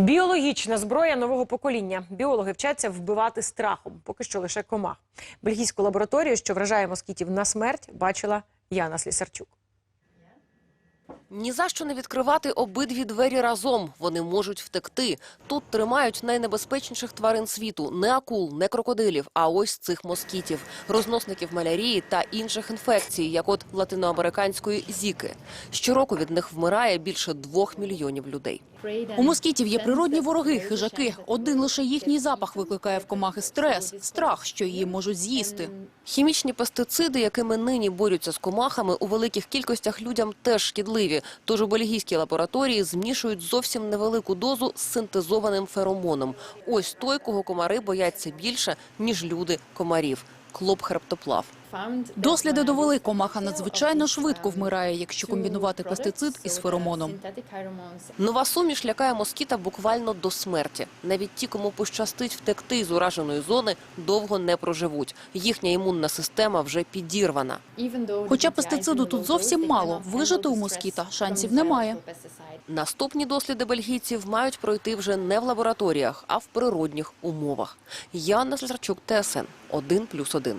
Біологічна зброя нового покоління. Біологи вчаться вбивати страхом, поки що лише комах. Бельгійську лабораторію, що вражає москітів на смерть, бачила Яна Слісарчук. Ні за що не відкривати обидві двері разом. Вони можуть втекти. Тут тримають найнебезпечніших тварин світу: не акул, не крокодилів, а ось цих москітів, розносників малярії та інших інфекцій, як от латиноамериканської зіки. Щороку від них вмирає більше двох мільйонів людей. У москітів є природні вороги, хижаки. Один лише їхній запах викликає в комахи стрес, страх, що її можуть з'їсти. Хімічні пестициди, якими нині борються з комахами, у великих кількостях людям теж шкідливі. Тож у бельгійській лабораторії змішують зовсім невелику дозу з синтезованим феромоном. Ось той, кого комари бояться більше, ніж люди комарів. Клоп-хребтоплав. Досліди довели, комаха надзвичайно швидко вмирає, якщо комбінувати пестицид із феромоном. Нова суміш лякає москіта буквально до смерті. Навіть ті, кому пощастить втекти з ураженої зони, довго не проживуть. Їхня імунна система вже підірвана. Хоча пестициду тут зовсім мало, вижити у москіта шансів немає. Наступні досліди бельгійців мають пройти вже не в лабораторіях, а в природних умовах. Яна Слесарчук, ТСН 1+,1.